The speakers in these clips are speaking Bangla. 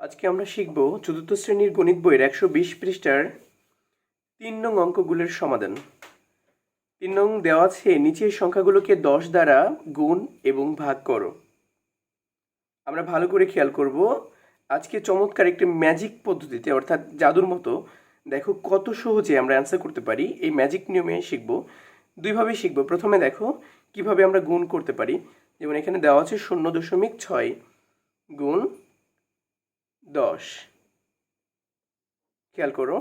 আজকে আমরা শিখব চতুর্থ শ্রেণির গণিত বইয়ের একশো বিশ পৃষ্ঠার তিন নং অঙ্কগুলোর সমাধান। তিন নং দেওয়া আছে, নিচের সংখ্যাগুলোকে দশ দ্বারা গুণ এবং ভাগ করো। আমরা ভালো করে খেয়াল করব, আজকে চমৎকার একটি ম্যাজিক পদ্ধতিতে, অর্থাৎ জাদুর মতো, দেখো কত সহজে আমরা অ্যান্সার করতে পারি, এই ম্যাজিক নিয়মে শিখব। দুইভাবে শিখব, প্রথমে দেখো কীভাবে আমরা গুণ করতে পারি। যেমন এখানে দেওয়া আছে শূন্য দশমিক ছয় গুণ দশ। খেয়াল করো।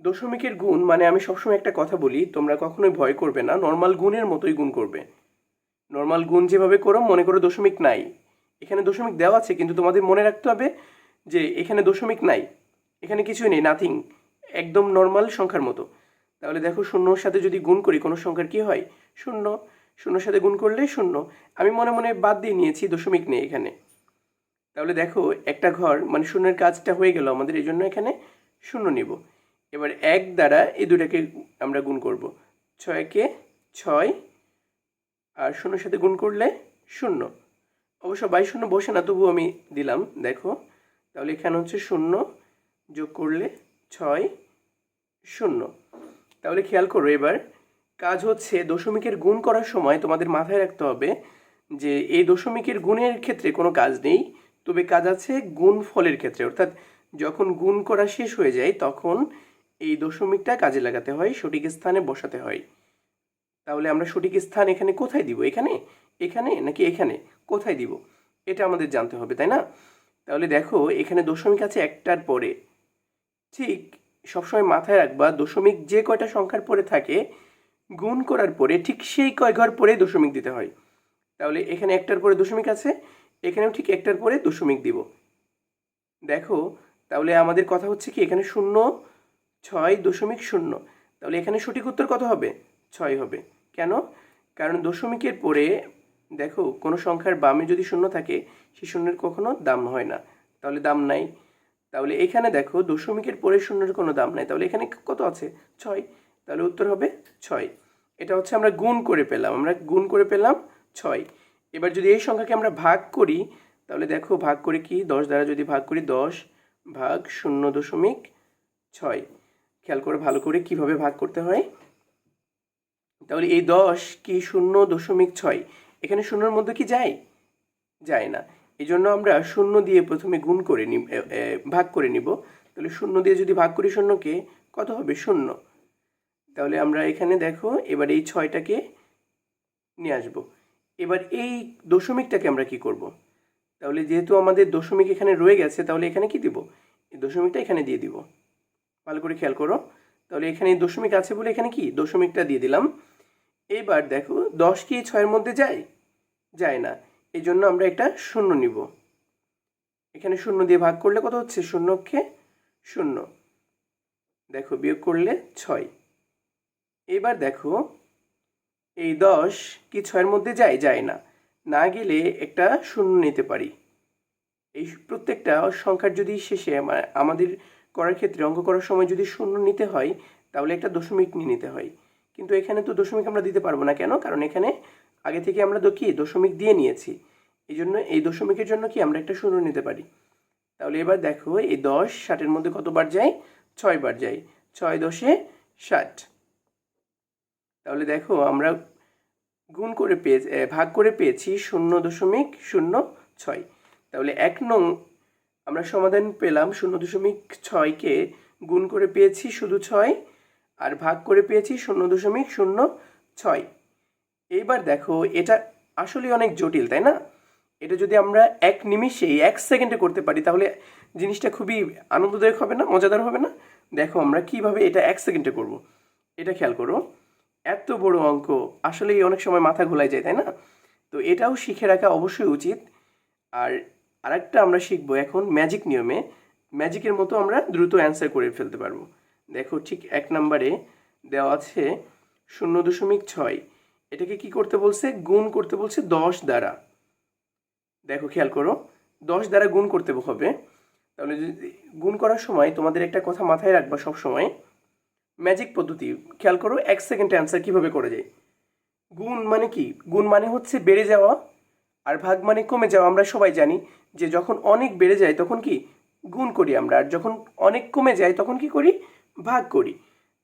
দশমিকের গুণ মানে আমি সবসময় একটা কথা বলি, তোমরা কখনোই ভয় করবে না নর্মাল গুণের মতোই গুণ করবে। নর্মাল গুণ যেভাবে করো, মনে করো দশমিক নাই। এখানে দশমিক দেওয়া আছে, কিন্তু তোমাদের মনে রাখতে হবে যে এখানে দশমিক নাই। এখানে কিছুই নেই নাথিং একদম নর্মাল সংখ্যার মতো। তাহলে দেখো শূন্যর সাথে যদি গুণ করি, কোনো সংখ্যার কি হয়? শূন্য। শূন্যর সাথে গুণ করলে শূন্য। আমি মনে মনে বাদ দিয়ে নিয়েছি, দশমিক নেই এখানে। তাহলে দেখো, একটা ঘর মানে শূন্যের কাজটা হয়ে গেল, আমাদের এই জন্য এখানে শূন্য নিব। এবার এক দ্বারা এই দুটাকে আমরা গুণ করব। ছয়কে ছয়, আর শূন্যর সাথে গুণ করলে শূন্য। অবশ্য বাইশ শূন্য বসে না তবু আমি দিলাম, দেখো। তাহলে এখানে হচ্ছে শূন্য যোগ করলে ছয়, শূন্য। তাহলে খেয়াল করো এবার, কাজ হচ্ছে দশমিকের গুণ করার সময় তোমাদের মাথায় রাখতে হবে যে এই দশমিকের গুণের ক্ষেত্রে কোনো কাজ নেই। তবে কাজ আছে গুণ ফলের ক্ষেত্রে। অর্থাৎ যখন গুণ করা শেষ হয়ে যায়, তখন এই দশমিকটা কাজে লাগাতে হয়, সঠিক স্থানে বসাতে হয়। তাহলে আমরা সঠিক স্থান এখানে কোথায় দিব? এখানে? এখানে নাকি এখানে? কোথায় দিব? এটা আমাদের জানতে হবে, তাই না? তাহলে দেখো, এখানে দশমিক আছে একটার পরে। ঠিক সবসময় মাথায় রাখবা, দশমিক যে কয়টা সংখ্যার পরে থাকে, গুণ করার পরে ঠিক সেই কয় ঘর পরে দশমিক দিতে হয়। তাহলে এখানে একটার পরে দশমিক আছে এখানেও ঠিক একটার পরে দশমিক দিব। দেখো, তাহলে আমাদের কথা হচ্ছে কি, এখানে শূন্য, ছয় দশমিক শূন্য। তাহলে এখানে সঠিক উত্তর কত হবে? ছয় হবে। কেন? কারণ দশমিকের পরে, দেখো, কোনো সংখ্যার বামে যদি শূন্য থাকে, সেই শূন্যের কখনো দাম হয় না। তাহলে দাম নাই। তাহলে এখানে দেখো, দশমিকের পরে শূন্যের কোনো দাম নাই। তাহলে এখানে কত আছে? ছয়। তাহলে উত্তর হবে ছয়। এটা হচ্ছে আমরা গুণ করে পেলাম। আমরা গুণ করে পেলাম ছয়। এবার যদি এই সংখ্যাকে আমরা ভাগ করি তাহলে দেখো ভাগ করে কি? দশ দ্বারা যদি ভাগ করি দশ ভাগ শূন্য দশমিক ছয়। খেয়াল করে ভালো করে কীভাবে ভাগ করতে হয়। তাহলে এই দশ কি শূন্য দশমিক ছয়? এখানে শূন্যর মধ্যে কি যায়? যায় না। এই জন্য আমরা শূন্য দিয়ে প্রথমে গুণ করে এ, ভাগ করে নিব। তাহলে শূন্য দিয়ে যদি ভাগ করি শূন্যকে কত হবে? শূন্য। তাহলে আমরা এখানে দেখো এবার এই ছয়টাকে নিয়ে আসব। এবার এই দশমিকটাকে আমরা কি করব? তাহলে যেহেতু আমাদের দশমিক এখানে রয়ে গেছে, তাহলে এখানে কি দিব? এই দশমিকটা এখানে দিয়ে দিব। ভালো করে খেয়াল করো। তাহলে এখানে দশমিক আছে বলে এখানে কি? দশমিকটা দিয়ে দিলাম। এইবার দেখো, দশ কি ছয়ের মধ্যে যায়? যায় না। এই জন্য আমরা একটা শূন্য নিব। এখানে শূন্য দিয়ে ভাগ করলে কত হচ্ছে? শূন্যকে শূন্য। দেখো, বিয়োগ করলে ছয়। এবার দেখো এই দশ কি ছয়ের মধ্যে যায় যায় না। না গেলে একটা শূন্য নিতে পারি। এই প্রত্যেকটা সংখ্যার যদি শেষে আমাদের করার ক্ষেত্রে অঙ্ক করার সময় যদি শূন্য নিতে হয়, তাহলে একটা দশমিক নিয়ে নিতে হয়। কিন্তু এখানে তো দশমিক আমরা দিতে পারব না কেন? কারণ এখানে আগে থেকে আমরা কি দশমিক দিয়ে নিয়েছি। এই জন্য এই দশমিকের জন্য কি আমরা একটা শূন্য নিতে পারি। তাহলে এবার দেখো, এই দশ ষাটের মধ্যে কতবার যায়? ছয় বার যায়। ছয় দশে ষাট। তাহলে দেখো আমরা গুণ করে পেয়ে ভাগ করে পেয়েছি শূন্য দশমিক শূন্য ছয়। তাহলে এক নং আমরা সমাধান পেলাম শূন্য দশমিক ছয়কে গুণ করে পেয়েছি শুধু ছয় আর ভাগ করে পেয়েছি শূন্য দশমিক শূন্য ছয়। এইবার দেখো এটা আসলে অনেক জটিল, তাই না? এটা যদি আমরা এক নিমিষেই, এক সেকেন্ডে করতে পারি, তাহলে জিনিসটা খুবই আনন্দদায়ক হবে না? মজাদার হবে না? দেখো আমরা কীভাবে এটা এক সেকেন্ডে করব। এটা খেয়াল করো। এত বড় অঙ্ক, আসলেই অনেক সময় মাথা ঘোলাই যায়, তাই না? তো এটাও শিখে রাখা অবশ্যই উচিত। আর আরেকটা আমরা শিখব এখন ম্যাজিক নিয়মে। ম্যাজিকের মতো আমরা দ্রুত অ্যান্সার করে ফেলতে পারব। দেখো ঠিক এক নম্বরে দেওয়া আছে শূন্য দশমিক ছয়। এটাকে কি করতে বলছে? গুণ করতে বলছে দশ দ্বারা। দেখো খেয়াল করো, দশ দ্বারা গুণ করতে হবে। তাহলে যদি গুণ করার সময় তোমাদের একটা কথা মাথায় রাখবা সব সময় ম্যাজিক পদ্ধতি। খেয়াল করো, এক সেকেন্ডে অ্যান্সার কীভাবে করা যায়। গুণ মানে কি? গুণ মানে হচ্ছে বেড়ে যাওয়া, আর ভাগ মানে কমে যাওয়া। আমরা সবাই জানি যে যখন অনেক বেড়ে যায় তখন কি? গুণ করি আমরা। আর যখন অনেক কমে যায় তখন কি করি? ভাগ করি।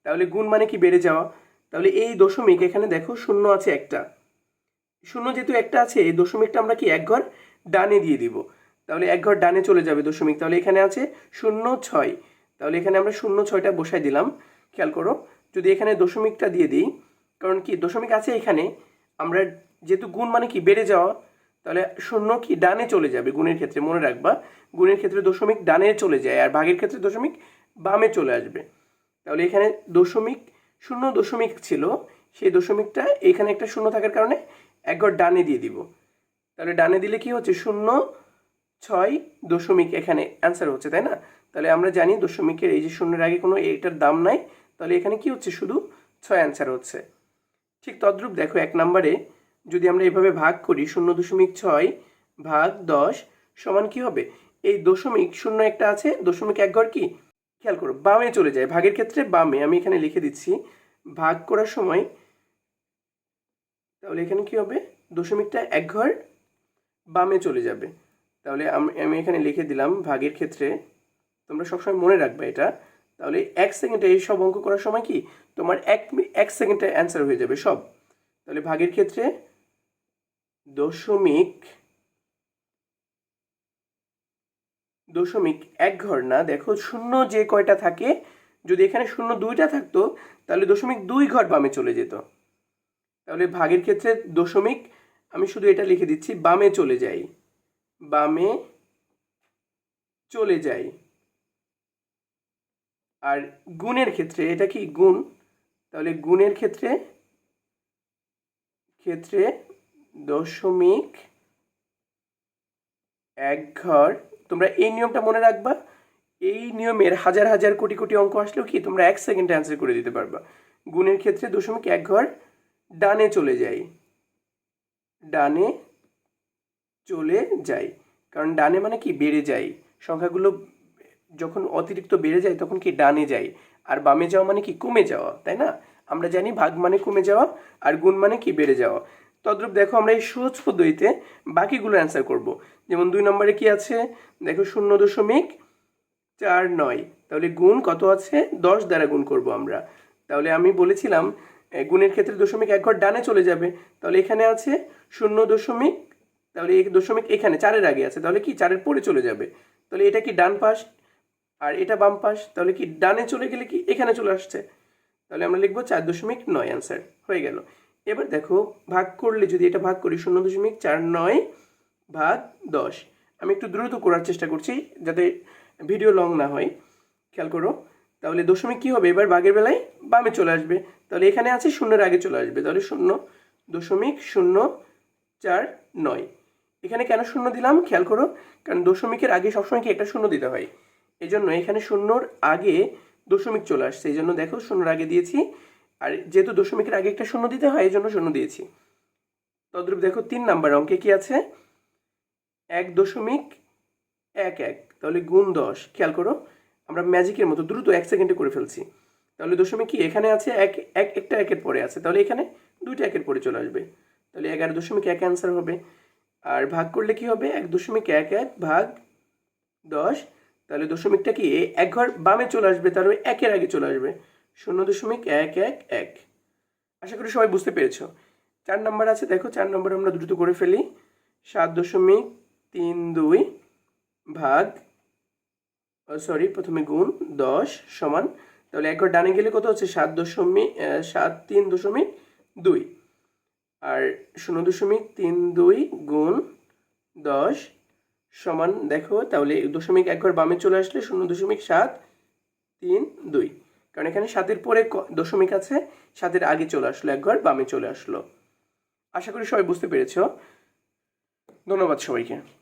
তাহলে গুণ মানে কি? বেড়ে যাওয়া। তাহলে এই দশমিক এখানে দেখো, শূন্য আছে একটা। শূন্য যেহেতু একটা আছে, এই দশমিকটা আমরা কি এক ঘর ডানে দিয়ে দিব। তাহলে এক ঘর ডানে চলে যাবে দশমিক। তাহলে এখানে আছে শূন্য ছয়। তাহলে এখানে আমরা শূন্য ছয়টা বসাই দিলাম। খেয়াল করো, যদি এখানে দশমিকটা দিয়ে দিই, কারণ কি দশমিক আছে এখানে, আমরা যেহেতু গুণ মানে কি বেড়ে যাওয়া, তাহলে শূন্য কি ডানে চলে যাবে গুণের ক্ষেত্রে, মনে রাখবা, গুণের ক্ষেত্রে দশমিক ডানে চলে যায়, আর ভাগের ক্ষেত্রে দশমিক বামে চলে আসবে। তাহলে এখানে দশমিক, শূন্য দশমিক ছিল, সেই দশমিকটা এখানে একটা শূন্য থাকার কারণে একবার ডানে দিয়ে দিব। তাহলে ডানে দিলে কি হচ্ছে? শূন্য ছয় দশমিক এখানে অ্যান্সার হচ্ছে, তাই না? তাহলে আমরা জানি দশমিকের এই যে শূন্যের আগে কোনো এটার দাম নাই তাহলে এখানে কি হচ্ছে? শুধু ছয় অ্যান্সার হচ্ছে। ঠিক তদ্রূপ দেখো, এক নম্বরে যদি আমরা এভাবে ভাগ করি, শূন্য দশমিক ছয় ভাগ দশ সমান কি হবে? এই দশমিক শূন্য একটা আছে, দশমিক এক ঘর কি? খেয়াল করো, বামে চলে যায়। ভাগের ক্ষেত্রে বামে, আমি এখানে লিখে দিচ্ছি, ভাগ করার সময় তাহলে এখানে কি হবে? দশমিকটা এক ঘর বামে চলে যাবে। তাহলে আমি আমি এখানে লিখে দিলাম, ভাগের ক্ষেত্রে তোমরা সবসময় মনে রাখবে এটা। তাহলে এক সেকেন্ডে এই সব অঙ্ক করার সময় কি? তোমার এক এক সেকেন্ডে অ্যান্সার হয়ে যাবে সব। তাহলে ভাগের ক্ষেত্রে দশমিক দশমিক এক ঘর না, দেখো শূন্য যে কয়টা থাকে, যদি এখানে শূন্য দুইটা থাকতো, তাহলে দশমিক দুই ঘর বামে চলে যেত। তাহলে ভাগের ক্ষেত্রে দশমিক, আমি শুধু এটা লিখে দিচ্ছি, বামে চলে যাই। বামে চলে যাই। আর গুণের ক্ষেত্রে, এটা কি গুণ? তাহলে গুণের ক্ষেত্রে ক্ষেত্রে দশমিক এক ঘর, তোমরা এই নিয়মটা মনে রাখবা, এই নিয়মের হাজার হাজার কোটি কোটি অঙ্ক আসলেও কি, তোমরা এক সেকেন্ডে অ্যান্সার করে দিতে পারবা। গুণের ক্ষেত্রে দশমিক এক ঘর ডানে চলে যাই ডানে চলে যায়। কারণ ডানে মানে কি? বেড়ে যায়। সংখ্যাগুলো যখন অতিরিক্ত বেড়ে যায়, তখন কি ডানে যায়? আর বামে যাওয়া মানে কি কমে যাওয়া, তাই না? আমরা জানি ভাগ মানে কমে যাওয়া আর গুণ মানে কি বেড়ে যাওয়া। তদ্রূপ দেখো আমরা এই সহজ পদ্ধতিতে বাকিগুলো অ্যান্সার করব। যেমন দুই নম্বরে কি আছে? দেখো শূন্য দশমিক চার নয়। তাহলে গুণ কত আছে? দশ দ্বারা গুণ করব আমরা। তাহলে আমি বলেছিলাম গুণের ক্ষেত্রে দশমিক এক ঘর ডানে চলে যাবে। তাহলে এখানে আছে শূন্য দশমিক, তাহলে এক দশমিক এখানে, চারের আগে আছে। তাহলে কি? চারের পরে চলে যাবে। তাহলে এটা কি ডান পাশ? আর এটা বাম পাশ, তাহলে কি ডানে চলে গেলে কি এখানে চলে আসছে? তাহলে আমরা লিখব চার দশমিক নয় অ্যান্সার হয়ে গেল। এবার দেখো, ভাগ করলে যদি এটা ভাগ করি, শূন্য দশমিক চার নয় ভাগ দশ। আমি একটু দ্রুত করার চেষ্টা করছি যাতে ভিডিও লং না হয়। খেয়াল করো, তাহলে দশমিক কী হবে? এবার ভাগের বেলায় বামে চলে আসবে। তাহলে এখানে আছে শূন্যের আগে চলে আসবে। তাহলে শূন্য দশমিক শূন্য চার নয়। এখানে কেন শূন্য দিলাম? খেয়াল করো, কারণ দশমিকের আগে সবসময় কি একটা শূন্য দিতে হয়। এই জন্য এখানে শূন্যর আগে দশমিক চলে আসছে এই জন্য দেখো শূন্যর আগে দিয়েছি। আর যেহেতু দশমিকের আগে একটা শূন্য দিতে হয় এই জন্য শূন্য দিয়েছি। তদ্রূপ দেখো তিন নাম্বার অঙ্কে কি আছে? এক দশমিক এক এক, তাহলে গুণ দশ। খেয়াল করো, আমরা ম্যাজিকের মতো দ্রুত এক সেকেন্ডে করে ফেলছি। তাহলে দশমিক কি? এখানে আছে এক এক, একটা একের পরে আছে। তাহলে এখানে দুইটা একের পরে চলে আসবে। তাহলে এগারো দশমিক এক অ্যান্সার হবে। আর ভাগ করলে কি হবে? এক দশমিক এক এক ভাগ দশ। তাহলে দশমিকটা কি? এক ঘর বামে চলে আসবে তাহলে একের আগে চলে আসবে। শূন্য দশমিক এক এক এক। আশা করি সবাই বুঝতে পেরেছ। চার নাম্বার আছে, দেখো, চার নম্বর আমরা দ্রুত করে ফেলি। সাত দশমিক তিন দুই ভাগ সরি প্রথমে গুণ দশ সমান। তাহলে এক ঘর ডানে গেলে কত হচ্ছে? সাত দশমিক সাত তিন দশমিক দুই। আর শূন্য দশমিক তিন দুই গুণ দশ সমান, দেখো, তাহলে দশমিক এক ঘর বামে চলে আসলে শূন্য দশমিক সাত, তিন, দুই। কারণ এখানে সাতের পরে দশমিক আছে, সাতের আগে চলে আসলো এক ঘর বামে চলে আসলো। আশা করি সবাই বুঝতে পেরেছ। ধন্যবাদ সবাইকে।